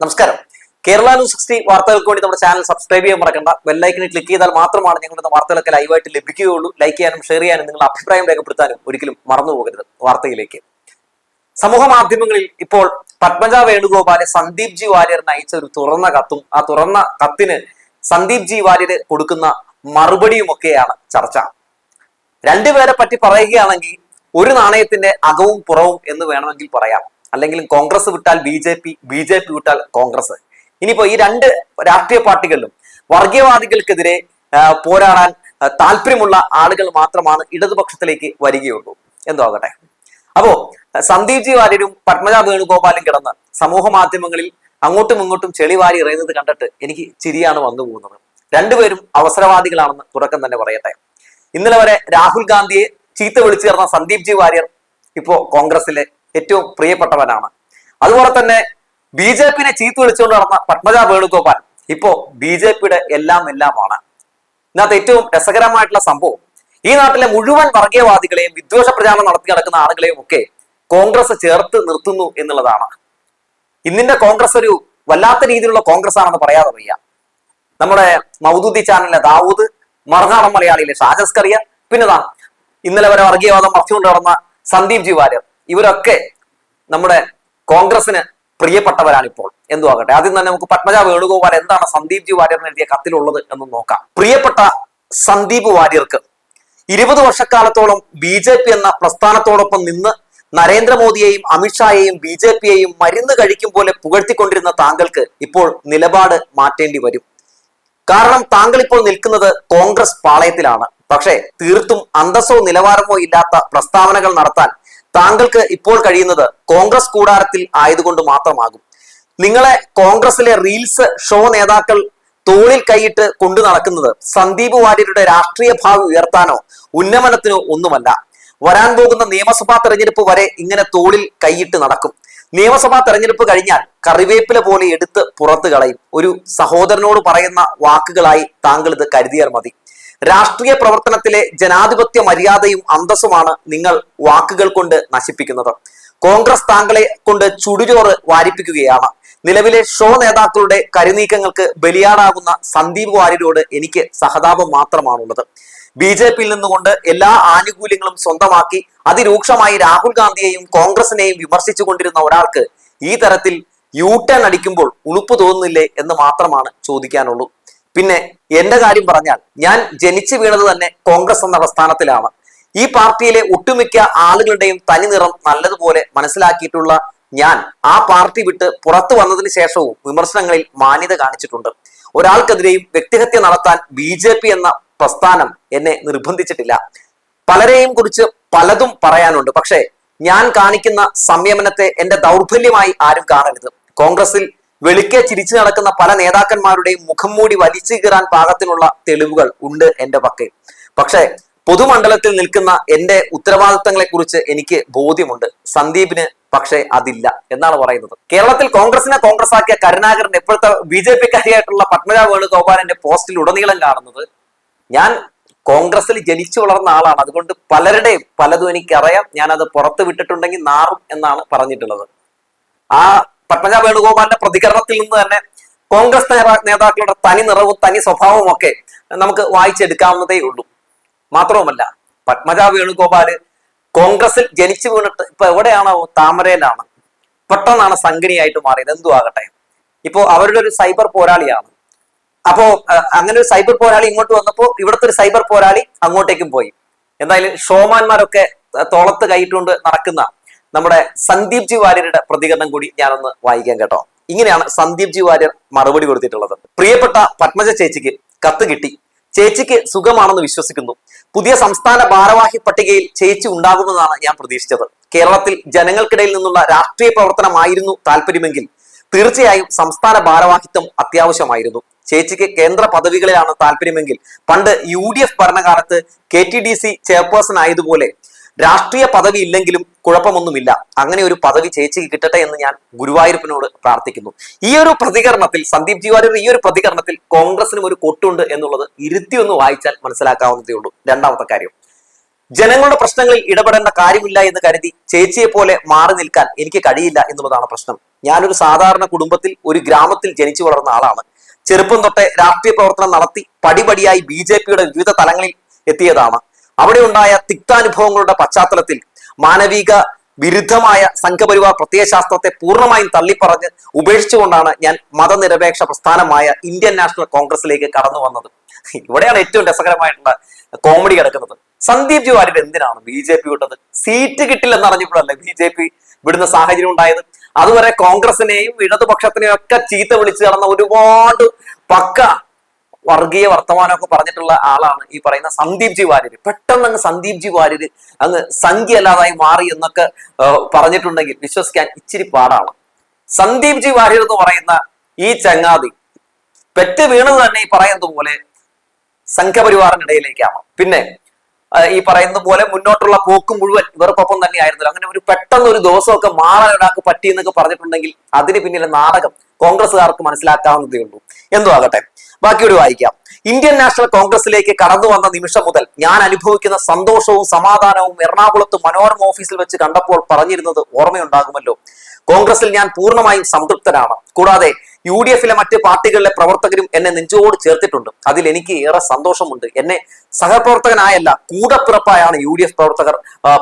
നമസ്കാരം. Kerala news sixty വാർത്തകൾക്ക് വേണ്ടി നമ്മുടെ ചാനൽ സബ്സ്ക്രൈബ് ചെയ്യാൻ മറക്കണ്ട. ബെല്ലൈക്കണിൽ ക്ലിക്ക് ചെയ്താൽ മാത്രമാണ് ഞങ്ങളുടെ വാർത്തകളൊക്കെ ലൈവായിട്ട് ലഭിക്കുകയുള്ളൂ. ലൈക്ക് ചെയ്യാനും ഷെയർ ചെയ്യാനും നിങ്ങളുടെ അഭിപ്രായം രേഖപ്പെടുത്താനും ഒരിക്കലും മറന്നു പോകരുത് വാർത്തയിലേക്ക്. സമൂഹ മാധ്യമങ്ങളിൽ ഇപ്പോൾ പത്മജ വേണുഗോപാലെ സന്ദീപ് ജി വാര്യറിന് അയച്ച ഒരു തുറന്ന കത്തും ആ തുറന്ന കത്തിന് സന്ദീപ് ജി വാര്യര് കൊടുക്കുന്ന മറുപടിയുമൊക്കെയാണ് ചർച്ച. രണ്ടുപേരെ പറ്റി പറയുകയാണെങ്കിൽ ഒരു നാണയത്തിന്റെ അകവും പുറവും എന്ന് വേണമെങ്കിൽ പറയാം. അല്ലെങ്കിൽ കോൺഗ്രസ് വിട്ടാൽ B J P B J P വിട്ടാൽ കോൺഗ്രസ്. ഇനിയിപ്പോ ഈ രണ്ട് രാഷ്ട്രീയ പാർട്ടികളിലും വർഗീയവാദികൾക്കെതിരെ പോരാടാൻ താല്പര്യമുള്ള ആളുകൾ മാത്രമാണ് ഇടതുപക്ഷത്തിലേക്ക് വരികയുള്ളൂ. എന്തോ ആകട്ടെ. അപ്പോ സന്ദീപ് ജി വാര്യരും പത്മജ വേണുഗോപാലും കിടന്ന് സമൂഹ മാധ്യമങ്ങളിൽ അങ്ങോട്ടും ഇങ്ങോട്ടും ചെളി വാരി എറിയുന്നത് കണ്ടിട്ട് എനിക്ക് ചിരിയാണ് വന്നു പോകുന്നത്. രണ്ടുപേരും അവസരവാദികളാണെന്ന് തുടക്കം തന്നെ പറയട്ടെ. ഇന്നലെ വരെ രാഹുൽ ഗാന്ധിയെ ചീത്ത വിളിച്ചു ചേർന്ന സന്ദീപ് ജി വാര്യർ ഇപ്പോ കോൺഗ്രസിലെ ഏറ്റവും പ്രിയപ്പെട്ടവനാണ്. അതുപോലെ തന്നെ ബി ജെ പിനെ ചീത്ത വിളിച്ചുകൊണ്ട് നടന്ന പത്മജ വേണുഗോപാൽ ഇപ്പോ ബി ജെ പിയുടെ എല്ലാം എല്ലാമാണ്. ഇന്നത്തെ ഏറ്റവും രസകരമായിട്ടുള്ള സംഭവം ഈ നാട്ടിലെ മുഴുവൻ വർഗീയവാദികളെയും വിദ്വേഷ പ്രചാരണം നടത്തി നടക്കുന്ന ആളുകളെയും ഒക്കെ കോൺഗ്രസ് ചേർത്ത് നിർത്തുന്നു എന്നുള്ളതാണ്. ഇന്നിന്റെ കോൺഗ്രസ് ഒരു വല്ലാത്ത രീതിയിലുള്ള കോൺഗ്രസ് ആണെന്ന് പറയാതെ വയ്യ. നമ്മുടെ മൗദൂദി ചാനലിലെ ദാവൂദ് മറുനാടൻ മലയാളിയിലെ ഷാജസ് കറിയ പിന്നെ ഇന്നലെ വരെ വർഗീയവാദം മറച്ചുകൊണ്ട് നടന്ന സന്ദീപ് ജി വാര്യർ. ഇവരൊക്കെ നമ്മുടെ കോൺഗ്രസിന് പ്രിയപ്പെട്ടവരാണ് ഇപ്പോൾ എന്തു ആകട്ടെ? ആദ്യം തന്നെ നമുക്ക് പത്മജ വേണുഗോപാൽ എന്താണ് സന്ദീപ് ജി വാര്യർ എഴുതിയ കത്തിലുള്ളത് എന്ന് നോക്കാം. പ്രിയപ്പെട്ട സന്ദീപ് വാര്യർക്ക് ഇരുപത് വർഷക്കാലത്തോളം ബി ജെ പി എന്ന പ്രസ്ഥാനത്തോടൊപ്പം നിന്ന് നരേന്ദ്രമോദിയെയും അമിത്ഷായെയും ബി ജെ പിയെയും മരുന്ന് കഴിക്കും പോലെ പുകഴ്ത്തിക്കൊണ്ടിരുന്ന താങ്കൾക്ക് ഇപ്പോൾ നിലപാട് മാറ്റേണ്ടി വരും. കാരണം താങ്കൾ ഇപ്പോൾ നിൽക്കുന്നത് കോൺഗ്രസ് പാളയത്തിലാണ്. പക്ഷേ തീർത്തും അന്തസ്സോ നിലവാരമോ ഇല്ലാത്ത പ്രസ്താവനകൾ നടത്താൻ താങ്കൾക്ക് ഇപ്പോൾ കഴിയുന്നത് കോൺഗ്രസ് കൂടാരത്തിൽ ആയതുകൊണ്ട് മാത്രമാകും. നിങ്ങളെ കോൺഗ്രസിലെ റീൽസ് ഷോ നേതാക്കൾ തോളിൽ കൈയിട്ട് കൊണ്ടു നടക്കുന്നത് സന്ദീപ് വാര്യരുടെ രാഷ്ട്രീയ ഭാവി ഉയർത്താനോ ഉന്നമനത്തിനോ ഒന്നുമല്ല. വരാൻ പോകുന്ന നിയമസഭാ തെരഞ്ഞെടുപ്പ് വരെ ഇങ്ങനെ തോളിൽ കൈയിട്ട് നടക്കും. നിയമസഭാ തെരഞ്ഞെടുപ്പ് കഴിഞ്ഞാൽ കറിവേപ്പില പോലെ എടുത്ത് പുറത്തു കളയും. ഒരു സഹോദരനോട് പറയുന്ന വാക്കുകളായി താങ്കൾ ഇത് കരുതിയാൽ മതി. രാഷ്ട്രീയ പ്രവർത്തനത്തിലെ ജനാധിപത്യ മര്യാദയും അന്തസ്സുമാണ് നിങ്ങൾ വാക്കുകൾ കൊണ്ട് നശിപ്പിക്കുന്നത്. കോൺഗ്രസ് താങ്കളെ കൊണ്ട് ചുടുചോറ് വാരിപ്പിക്കുകയാണ്. നിലവിലെ ഷോ നേതാക്കളുടെ കരുനീക്കങ്ങൾക്ക് ബലിയാടാകുന്ന സന്ദീപ് വാര്യരോട് എനിക്ക് സഹതാപം മാത്രമാണുള്ളത്. ബി ജെ പിയിൽ നിന്നുകൊണ്ട് എല്ലാ ആനുകൂല്യങ്ങളും സ്വന്തമാക്കി അതിരൂക്ഷമായി രാഹുൽ ഗാന്ധിയെയും കോൺഗ്രസിനെയും വിമർശിച്ചു കൊണ്ടിരുന്ന ഒരാൾക്ക് ഈ തരത്തിൽ യു ടേൺ അടിക്കുമ്പോൾ ഉളുപ്പ് തോന്നുന്നില്ലേ എന്ന് മാത്രമാണ് ചോദിക്കാനുള്ളൂ. പിന്നെ എന്റെ കാര്യം പറഞ്ഞാൽ ഞാൻ ജനിച്ചു വീണത് തന്നെ കോൺഗ്രസ് എന്ന പ്രസ്ഥാനത്തിലാണ് ഈ പാർട്ടിയിലെ ഒട്ടുമിക്ക ആളുകളുടെയും തനി നിറം നല്ലതുപോലെ മനസ്സിലാക്കിയിട്ടുള്ള ഞാൻ ആ പാർട്ടി വിട്ട് പുറത്തു വന്നതിന് ശേഷവും വിമർശനങ്ങളിൽ മാന്യത കാണിച്ചിട്ടുണ്ട്. ഒരാൾക്കെതിരെയും വ്യക്തിഹത്യ നടത്താൻ ബി എന്ന പ്രസ്ഥാനം എന്നെ നിർബന്ധിച്ചിട്ടില്ല. പലരെയും കുറിച്ച് പലതും പറയാനുണ്ട്. പക്ഷേ ഞാൻ കാണിക്കുന്ന സംയമനത്തെ എന്റെ ദൗർബല്യമായി ആരും കാണരുത്. കോൺഗ്രസിൽ വെളുക്കെ ചിരിച്ചു നടക്കുന്ന പല നേതാക്കന്മാരുടെയും മുഖം മൂടി വലിച്ചു കീറാൻ പാകത്തിനുള്ള തെളിവുകൾ ഉണ്ട് എന്റെ പക്കൽ. പക്ഷേ പൊതുമണ്ഡലത്തിൽ നിൽക്കുന്ന എന്റെ ഉത്തരവാദിത്തങ്ങളെ കുറിച്ച് എനിക്ക് ബോധ്യമുണ്ട്. സന്ദീപിന് പക്ഷേ അതില്ല എന്നാണ് പറയുന്നത്. കേരളത്തിൽ കോൺഗ്രസിനെ കോൺഗ്രസ് ആക്കിയ കരുണാകരൻ ഇപ്പോഴത്തെ ബി ജെ പിക്കാരിയായിട്ടുള്ള പത്മജ വേണുഗോപാലിന്റെ പോസ്റ്റിൽ ഉടനീളം കാണുന്നത് ഞാൻ കോൺഗ്രസിൽ ജനിച്ചു വളർന്ന ആളാണ്. അതുകൊണ്ട് പലരുടെയും പലതും എനിക്കറിയാം. ഞാൻ അത് പുറത്ത് വിട്ടിട്ടുണ്ടെങ്കിൽ നാറും എന്നാണ് പറഞ്ഞിട്ടുള്ളത്. ആ പത്മജ വേണുഗോപാലിന്റെ പ്രതികരണത്തിൽ നിന്ന് തന്നെ കോൺഗ്രസ് നേതാക്കളുടെ തനി നിറവും തനി സ്വഭാവവും ഒക്കെ നമുക്ക് വായിച്ചെടുക്കാവുന്നതേ ഉള്ളൂ. മാത്രവുമല്ല പത്മജ വേണുഗോപാൽ കോൺഗ്രസിൽ ജനിച്ചു വീണിട്ട് ഇപ്പൊ എവിടെയാണോ? താമരയിലാണ്. പെട്ടെന്നാണ് സംഗണിയായിട്ട് മാറിയത്. എന്തു ആകട്ടെ. ഇപ്പോ അവരുടെ ഒരു സൈബർ പോരാളിയാണ്. അപ്പോ അങ്ങനെ ഒരു സൈബർ പോരാളി ഇങ്ങോട്ട് വന്നപ്പോ ഇവിടുത്തെ ഒരു സൈബർ പോരാളി അങ്ങോട്ടേക്കും പോയി. എന്തായാലും ഷോമാന്മാരൊക്കെ തോളത്ത് കൈയിട്ടുകൊണ്ട് നടക്കുന്ന നമ്മുടെ സന്ദീപ് ജി വാര്യരുടെ പ്രതികരണം കൂടി ഞാനൊന്ന് വായിക്കാൻ കേട്ടോ. ഇങ്ങനെയാണ് സന്ദീപ് ജി വാര്യർ മറുപടി കൊടുത്തിട്ടുള്ളത്. പ്രിയപ്പെട്ട പത്മജ ചേച്ചിക്ക് കത്ത് കിട്ടി. ചേച്ചിക്ക് സുഖമാണെന്ന് വിശ്വസിക്കുന്നു. പുതിയ സംസ്ഥാന ഭാരവാഹി പട്ടികയിൽ ചേച്ചി ഉണ്ടാകുമെന്നാണ് ഞാൻ പ്രതീക്ഷിച്ചത്. കേരളത്തിൽ ജനങ്ങൾക്കിടയിൽ നിന്നുള്ള രാഷ്ട്രീയ പ്രവർത്തനമായിരുന്നു താല്പര്യമെങ്കിൽ തീർച്ചയായും സംസ്ഥാന ഭാരവാഹിത്വം അത്യാവശ്യമായിരുന്നു. ചേച്ചിക്ക് കേന്ദ്ര പദവികളിലാണ് താല്പര്യമെങ്കിൽ പണ്ട് യു ഡി എഫ് ഭരണകാലത്ത് K T D C chairperson ആയതുപോലെ രാഷ്ട്രീയ പദവി ഇല്ലെങ്കിലും കുഴപ്പമൊന്നുമില്ല. അങ്ങനെ ഒരു പദവി ചേച്ചിക്ക് കിട്ടട്ടെ എന്ന് ഞാൻ ഗുരുവായൂരപ്പനോട് പ്രാർത്ഥിക്കുന്നു. ഈ ഒരു പ്രതികരണത്തിൽ സന്ദീപ് ജി വാര്യർ ഈ ഒരു പ്രതികരണത്തിൽ കോൺഗ്രസിനും ഒരു കൊട്ടുണ്ട് എന്നുള്ളത് ഇരുത്തി ഒന്ന് വായിച്ചാൽ മനസ്സിലാക്കാവുന്നതേ ഉള്ളൂ. രണ്ടാമത്തെ കാര്യം. ജനങ്ങളുടെ പ്രശ്നങ്ങളിൽ ഇടപെടേണ്ട കാര്യമില്ല എന്ന് കരുതി ചേച്ചിയെ പോലെ മാറി നിൽക്കാൻ എനിക്ക് കഴിയില്ല എന്നുള്ളതാണ് പ്രശ്നം. ഞാനൊരു സാധാരണ കുടുംബത്തിൽ ഒരു ഗ്രാമത്തിൽ ജനിച്ചു വളർന്ന ആളാണ്. ചെറുപ്പം തൊട്ടേ രാഷ്ട്രീയ പ്രവർത്തനം നടത്തി പടിപടിയായി ബി ജെ പിയുടെ വിവിധ തലങ്ങളിൽ എത്തിയതാണ്. അവിടെ ഉണ്ടായ തിക്താനുഭവങ്ങളുടെ പശ്ചാത്തലത്തിൽ മാനവിക വിരുദ്ധമായ സംഘപരിവാർ പ്രത്യയശാസ്ത്രത്തെ പൂർണമായും തള്ളിപ്പറഞ്ഞ് ഉപേക്ഷിച്ചുകൊണ്ടാണ് ഞാൻ മതനിരപേക്ഷ പ്രസ്ഥാനമായ ഇന്ത്യൻ നാഷണൽ കോൺഗ്രസിലേക്ക് കടന്നു വന്നത്. ഇവിടെയാണ് ഏറ്റവും രസകരമായിട്ടുള്ള കോമഡി കിടക്കുന്നത്. സന്ദീപ് ജി എന്തിനാണ് ബി ജെ പി വിട്ടത്? സീറ്റ് കിട്ടില്ലെന്ന് അറിഞ്ഞപ്പോഴല്ലേ ബി ജെ പി വിടുന്ന സാഹചര്യം ഉണ്ടായത്? അതുവരെ കോൺഗ്രസിനെയും ഇടതുപക്ഷത്തിനെയും ഒക്കെ ചീത്ത വിളിച്ചു നടന്ന ഒരുപാട് പക്ക വർഗീയ വർത്തമാനമൊക്കെ പറഞ്ഞിട്ടുള്ള ആളാണ് ഈ പറയുന്ന സന്ദീപ് ജി വാര്യർ പെട്ടെന്ന് അങ്ങ് സന്ദീപ് ജി വാര്യർ അങ്ങ് സംഖ്യ അല്ലാതായി മാറി എന്നൊക്കെ പറഞ്ഞിട്ടുണ്ടെങ്കിൽ വിശ്വസിക്കാൻ ഇച്ചിരി പാടാണ്. സന്ദീപ് ജി വാര്യർ എന്ന് പറയുന്ന ഈ ചങ്ങാതി പെറ്റ് വീണത് തന്നെ ഈ പറയുന്നത് പോലെ സംഘപരിവാറിനിടയിലേക്കാണ്. പിന്നെ ഈ പറയുന്ന പോലെ മുന്നോട്ടുള്ള പോക്ക് മുഴുവൻ ഇവർക്കൊപ്പം ആയിരുന്നു അങ്ങനെ ഒരു പെട്ടെന്ന് ഒരു ദിവസമൊക്കെ മാറാൻ ഒരാൾക്ക് പറ്റി എന്നൊക്കെ പറഞ്ഞിട്ടുണ്ടെങ്കിൽ അതിന് പിന്നിലെ നാടകം കോൺഗ്രസ്സുകാർക്ക് മനസ്സിലാക്കാവുന്നതേ ഉള്ളൂ. എന്തോ ആകട്ടെ. ബാക്കിയൊരു വായിക്കാം. ഇന്ത്യൻ നാഷണൽ കോൺഗ്രസിലേക്ക് കടന്നു വന്ന നിമിഷം മുതൽ ഞാൻ അനുഭവിക്കുന്ന സന്തോഷവും സമാധാനവും എറണാകുളത്ത് മനോരമ ഓഫീസിൽ വെച്ച് കണ്ടപ്പോൾ പറഞ്ഞിരുന്നത് ഓർമ്മയുണ്ടാകുമല്ലോ. കോൺഗ്രസിൽ ഞാൻ പൂർണമായും സംതൃപ്തനാണ്. കൂടാതെ യു ഡി എഫിലെ മറ്റ് പാർട്ടികളിലെ പ്രവർത്തകരും എന്നെ നെഞ്ചോട് ചേർത്തിട്ടുണ്ട്. അതിൽ എനിക്ക് ഏറെ സന്തോഷമുണ്ട്. എന്നെ സഹപ്രവർത്തകനായല്ല കൂടപ്പിറപ്പായാണ് യു ഡി എഫ് പ്രവർത്തകർ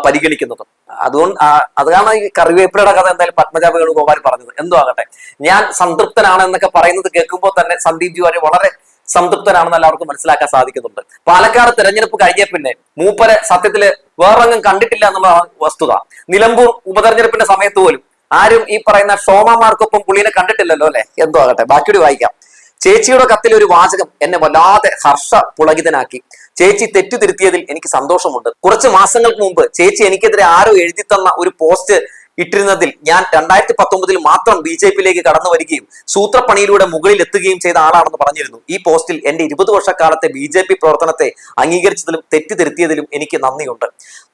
പരിഗണിക്കുന്നത്. അതുകൊണ്ട് അത് അതാണ് ഈ കറിവേപ്പിലയുടെ കഥ എന്തായാലും പത്മജ വേണുഗോപാൽ പറഞ്ഞത്. എന്തോ ആകട്ടെ. ഞാൻ സംതൃപ്തനാണ് എന്നൊക്കെ പറയുന്നത് കേൾക്കുമ്പോൾ തന്നെ സന്ദീപ് ജി വാര്യർ വളരെ സംതൃപ്തനാണെന്ന് എല്ലാവർക്കും മനസ്സിലാക്കാൻ സാധിക്കുന്നുണ്ട്. പാലക്കാട് തെരഞ്ഞെടുപ്പ് കഴിഞ്ഞ പിന്നെ മൂപ്പരെ സത്യത്തിൽ വേറൊന്നും കണ്ടിട്ടില്ല എന്നുള്ള വസ്തുത. നിലമ്പൂർ ഉപതെരഞ്ഞെടുപ്പിന്റെ സമയത്ത് പോലും ആരും ഈ പറയുന്ന ഷോമാർക്കൊപ്പം പുള്ളിനെ കണ്ടിട്ടില്ലല്ലോ അല്ലെ? എന്തോ ആകട്ടെ. ബാക്കിയോട് വായിക്കാം. ചേച്ചിയുടെ കത്തിൽ ഒരു വാചകം എന്നെ വല്ലാതെ ഹർഷ പുളകിതനാക്കി. ചേച്ചി തെറ്റുതിരുത്തിയതിൽ എനിക്ക് സന്തോഷമുണ്ട്. കുറച്ച് മാസങ്ങൾക്ക് മുമ്പ് ചേച്ചി എനിക്കെതിരെ ആരോ എഴുതി തന്ന ഒരു പോസ്റ്റ് ഇട്ടിരുന്നതിൽ ഞാൻ രണ്ടായിരത്തി പത്തൊമ്പതിൽ മാത്രം ബി ജെ പിയിലേക്ക് കടന്നു വരികയും സൂത്രപ്പണിയിലൂടെ മുകളിൽ എത്തുകയും ചെയ്ത ആളാണെന്ന് പറഞ്ഞിരുന്നു. ഈ പോസ്റ്റിൽ എന്റെ ഇരുപത് വർഷക്കാലത്തെ ബി ജെ പി പ്രവർത്തനത്തെ അംഗീകരിച്ചതിലും തെറ്റിദ്ധരുത്തിയതിലും എനിക്ക് നന്ദിയുണ്ട്.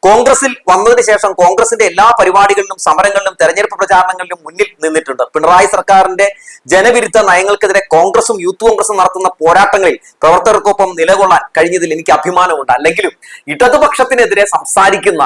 കോൺഗ്രസിൽ വന്നതിന് ശേഷം കോൺഗ്രസിന്റെ എല്ലാ പരിപാടികളിലും സമരങ്ങളിലും തെരഞ്ഞെടുപ്പ് പ്രചാരണങ്ങളിലും മുന്നിൽ നിന്നിട്ടുണ്ട്. പിണറായി സർക്കാരിന്റെ ജനവിരുദ്ധ നയങ്ങൾക്കെതിരെ കോൺഗ്രസും യൂത്ത് കോൺഗ്രസും നടത്തുന്ന പോരാട്ടങ്ങളിൽ പ്രവർത്തകർക്കൊപ്പം നിലകൊള്ളാൻ കഴിഞ്ഞതിൽ എനിക്ക് അഭിമാനമുണ്ട്. അല്ലെങ്കിലും ഇടതുപക്ഷത്തിനെതിരെ സംസാരിക്കുന്ന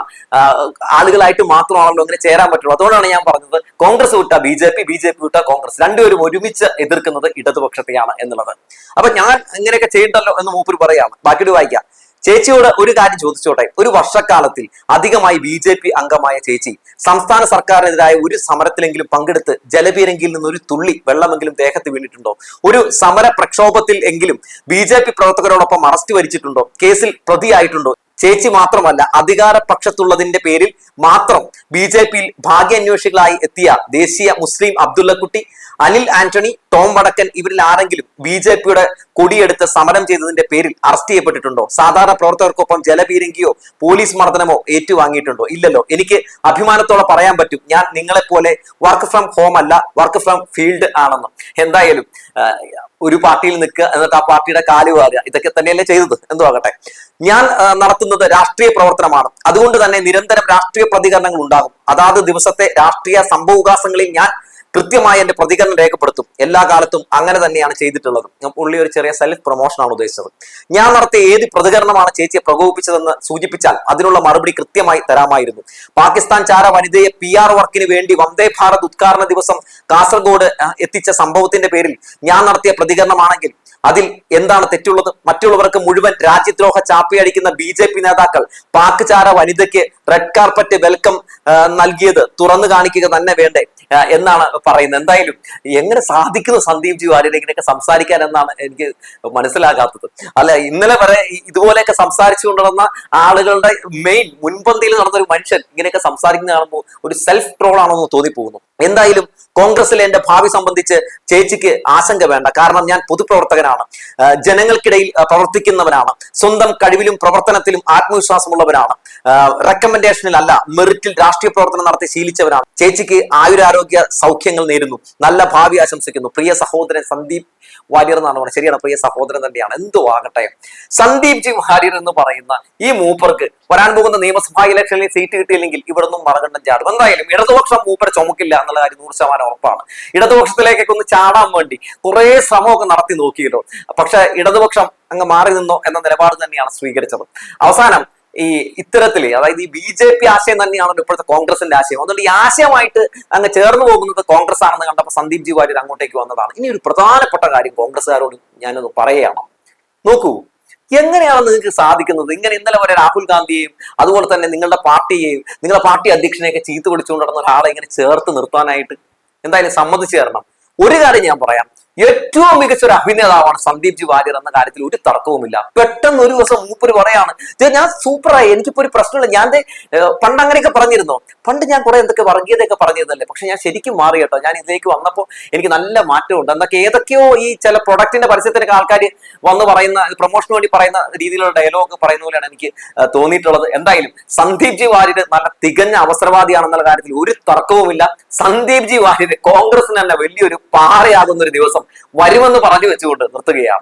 ആളുകളായിട്ട് മാത്രമാണല്ലോ അങ്ങനെ ചേരാൻ പറ്റുള്ളൂ. അതുകൊണ്ടാണ് ഞാൻ പറഞ്ഞത് കോൺഗ്രസ് വിട്ട B J P B J P വിട്ട കോൺഗ്രസ്. രണ്ടുപേരും ഒരുമിച്ച് എതിർക്കുന്നത് ഇടതുപക്ഷത്തെയാണ് എന്നുള്ളത്. അപ്പൊ ഞാൻ ഇങ്ങനെയൊക്കെ ചെയ്യണ്ടല്ലോ എന്ന് മൂപ്പര് പറയാണ്. ബാക്കിയോട് വായിക്കാം. ചേച്ചിയോട് ഒരു കാര്യം ചോദിച്ചോട്ടെ. ഒരു വർഷക്കാലത്തിൽ അധികമായി ബി ജെ പി അംഗമായ ചേച്ചി സംസ്ഥാന സർക്കാരിനെതിരായ ഒരു സമരത്തിലെങ്കിലും പങ്കെടുത്ത് ജലപീരങ്കിയിൽ നിന്ന് ഒരു തുള്ളി വെള്ളമെങ്കിലും ദേഹത്ത് വീണിട്ടുണ്ടോ? ഒരു സമര പ്രക്ഷോഭത്തിൽ എങ്കിലും ബി ജെ പി പ്രവർത്തകരോടൊപ്പം അറസ്റ്റ് വരിച്ചിട്ടുണ്ടോ? കേസിൽ പ്രതിയായിട്ടുണ്ടോ? ചേച്ചി മാത്രമല്ല അധികാര പക്ഷത്തുള്ളതിന്റെ പേരിൽ മാത്രം ബി ജെ പിയിൽ ഭാഗ്യാന്വേഷികളായി എത്തിയ ദേശീയ മുസ്ലിം അബ്ദുള്ളക്കുട്ടി അനിൽ ആന്റണി ടോം വടക്കൻ ഇവരിൽ ആരെങ്കിലും ബി ജെ പിയുടെ കൊടിയെടുത്ത് സമരം ചെയ്തതിന്റെ പേരിൽ അറസ്റ്റ് ചെയ്യപ്പെട്ടിട്ടുണ്ടോ? സാധാരണ പ്രവർത്തകർക്കൊപ്പം ജലപീരങ്കിയോ പോലീസ് മർദ്ദനമോ ഏറ്റുവാങ്ങിയിട്ടുണ്ടോ? ഇല്ലല്ലോ. എനിക്ക് അഭിമാനത്തോടെ പറയാൻ പറ്റും ഞാൻ നിങ്ങളെപ്പോലെ വർക്ക് ഫ്രം ഹോം അല്ല വർക്ക് ഫ്രം ഫീൽഡ് ആണെന്ന്. എന്തായാലും ഒരു പാർട്ടിയിൽ നിൽക്കുക എന്നിട്ട് ആ പാർട്ടിയുടെ കാൽ വാരുക. ഇതൊക്കെ തന്നെയല്ലേ ചെയ്തത്? എന്തോ ആകട്ടെ. ഞാൻ നടത്തുന്നത് രാഷ്ട്രീയ പ്രവർത്തനമാണ്. അതുകൊണ്ട് തന്നെ നിരന്തരം രാഷ്ട്രീയ പ്രതികരണങ്ങൾ ഉണ്ടാകും. അതാത് ദിവസത്തെ രാഷ്ട്രീയ സംഭവവികാസങ്ങളിൽ ഞാൻ കൃത്യമായി എന്റെ പ്രതികരണം രേഖപ്പെടുത്തും. എല്ലാ കാലത്തും അങ്ങനെ തന്നെയാണ് ചെയ്തിട്ടുള്ളത്. പുള്ളി ഒരു ചെറിയ സെൽഫ് പ്രൊമോഷനാണ് ഉദ്ദേശിച്ചത്. ഞാൻ നടത്തിയ ഏത് പ്രതികരണമാണ് ചേച്ചിയെ പ്രകോപിപ്പിച്ചതെന്ന് സൂചിപ്പിച്ചാൽ അതിനുള്ള മറുപടി കൃത്യമായി തരാമായിരുന്നു. പാകിസ്ഥാൻ ചാര വനിതയെ പി ആർ വർക്കിന് വേണ്ടി വന്ദേ ഭാരത് ഉദ്ഘാടന ദിവസം കാസർഗോഡ് എത്തിച്ച സംഭവത്തിന്റെ പേരിൽ ഞാൻ നടത്തിയ പ്രതികരണമാണെങ്കിൽ അതിൽ എന്താണ് തെറ്റുള്ളത്? മറ്റുള്ളവർക്ക് മുഴുവൻ രാജ്യദ്രോഹ ചാപ്പിയടിക്കുന്ന ബി ജെ പി നേതാക്കൾ പാക് ചാര വനിതയ്ക്ക് റെഡ് കാർപ്പറ്റ് വെൽക്കം നൽകിയത് തുറന്നു കാണിക്കുക തന്നെ വേണ്ടേ? എന്നാണ് പറയുന്നത്. എന്തായാലും എങ്ങനെ സാധിക്കുന്നു സന്ദീപ് ജി വാര്യർ സംസാരിക്കാൻ എന്നാണ് എനിക്ക് മനസ്സിലാകാത്തത്. അല്ല ഇന്നലെ വരെ ഇതുപോലെയൊക്കെ സംസാരിച്ചു നടന്ന ആളുകളുടെ മെയിൻ മുൻപന്തിയിൽ നടന്ന ഒരു മനുഷ്യൻ ഇങ്ങനെയൊക്കെ സംസാരിക്കുന്ന കാണുമ്പോൾ ഒരു സെൽഫ് ട്രോൾ ആണെന്ന് തോന്നിപ്പോകുന്നു. എന്തായാലും കോൺഗ്രസിലെ എന്റെ ഭാവി സംബന്ധിച്ച് ചേച്ചിക്ക് ആശങ്ക വേണ്ട. കാരണം ഞാൻ പൊതുപ്രവർത്തകനാണ്. ജനങ്ങൾക്കിടയിൽ പ്രവർത്തിക്കുന്നവനാണ്. സ്വന്തം കഴിവിലും പ്രവർത്തനത്തിലും ആത്മവിശ്വാസമുള്ളവരാണ് റെക്കമെൻഡേഷനിലല്ല മെറിറ്റിൽ രാഷ്ട്രീയ പ്രവർത്തനം നടത്തി ശീലിച്ചവനാണ്. ചേച്ചിക്ക് ആയുരാരോഗ്യ സൗഖ്യങ്ങൾ നേരുന്നു. നല്ല ഭാവി ആശംസിക്കുന്നു. പ്രിയ സഹോദരൻ സന്ദീപ് വാര്യർ എന്നാണ് പറയുന്നത് ശരിയാണ് പ്രിയ സഹോദരൻ തന്നെയാണ്. എന്തോ ആകട്ടെ സന്ദീപ് ജി വാര്യർ എന്ന് പറയുന്ന ഈ മൂപ്പർക്ക് വരാൻ പോകുന്ന നിയമസഭാ ഇലക്ഷനിൽ സീറ്റ് കിട്ടിയില്ലെങ്കിൽ ഇവിടൊന്നും മറകണ്ഠം ചാടും. എന്തായാലും ഇടതുപക്ഷം മൂപ്പരെ ചുമക്കില്ല എന്നുള്ള കാര്യം നൂറ് ശതമാനം ഉറപ്പാണ്. ഇടതുപക്ഷത്തിലേക്കൊക്കെ ഒന്ന് ചാടാൻ വേണ്ടി കുറെ ശ്രമമൊക്കെ നടത്തി നോക്കിയല്ലോ പക്ഷെ ഇടതുപക്ഷം അങ്ങ് മാറി നിന്നോ എന്ന നിലപാട് തന്നെയാണ് സ്വീകരിച്ചത്. അവസാനം ഈ ഇത്തരത്തിൽ അതായത് ഈ ബി ജെ പി ആശയം തന്നെയാണല്ലോ ഇപ്പോഴത്തെ കോൺഗ്രസിന്റെ ആശയം. അതുകൊണ്ട് ഈ ആശയമായിട്ട് അങ്ങ് ചേർന്ന് പോകുന്നത് കോൺഗ്രസ് ആണെന്ന് കണ്ടപ്പോൾ സന്ദീപ് ജി വാര്യർ അങ്ങോട്ടേക്ക് വന്നതാണ്. ഇനി ഒരു പ്രധാനപ്പെട്ട കാര്യം കോൺഗ്രസ്സുകാരോട് ഞാനൊന്ന് പറയുകയാണ്. നോക്കൂ എങ്ങനെയാണ് നിങ്ങൾക്ക് സാധിക്കുന്നത്? ഇങ്ങനെ ഇന്നലെ വരെ രാഹുൽ ഗാന്ധിയെയും അതുപോലെ തന്നെ നിങ്ങളുടെ പാർട്ടിയെയും നിങ്ങളുടെ പാർട്ടി അധ്യക്ഷനെയൊക്കെ ചീത്ത വിളിച്ചുകൊണ്ട് നടന്ന ഒരാളെ ഇങ്ങനെ ചേർത്ത് നിർത്താനായിട്ട് എന്തായാലും സമ്മതിച്ചു തരണം. ഒരു കാര്യം ഞാൻ പറയാം. ഏറ്റവും മികച്ച ഒരു അഭിനേതാവാണ് സന്ദീപ് ജി വാര്യർ എന്ന കാര്യത്തിൽ ഒരു തർക്കവുമില്ല. പെട്ടെന്ന് ഒരു ദിവസം മൂപ്പര് പറയാണ് ഞാൻ സൂപ്പറായി എനിക്കിപ്പോ ഒരു പ്രശ്നമില്ല. ഞാൻ പണ്ട് അങ്ങനെയൊക്കെ പറഞ്ഞിരുന്നോ? പണ്ട് ഞാൻ കുറെ എന്തൊക്കെ വർഗീയതയൊക്കെ പറഞ്ഞിരുന്നല്ലേ? പക്ഷെ ഞാൻ ശരിക്കും മാറി കേട്ടോ. ഞാൻ ഇതിലേക്ക് വന്നപ്പോൾ എനിക്ക് നല്ല മാറ്റമുണ്ട്. എന്നൊക്കെ ഏതൊക്കെയോ ഈ ചില പ്രൊഡക്റ്റിന്റെ പരസ്യത്തിനൊക്കെ ആൾക്കാർ വന്ന് പറയുന്ന പ്രൊമോഷന് വേണ്ടി പറയുന്ന രീതിയിലുള്ള ഡയലോഗ് പറയുന്ന പോലെയാണ് എനിക്ക് തോന്നിയിട്ടുള്ളത്. എന്തായാലും സന്ദീപ് ജി വാര്യർ നല്ല തികഞ്ഞ അവസരവാദിയാണെന്നുള്ള കാര്യത്തിൽ ഒരു തർക്കവുമില്ല. സന്ദീപ് ജി വാര്യർ കോൺഗ്രസിന് തന്നെ വലിയൊരു പാറയാകുന്ന ഒരു ദിവസം വരുമെന്ന് പറഞ്ഞു വെച്ചുകൊണ്ട് നിർത്തുകയാണ്.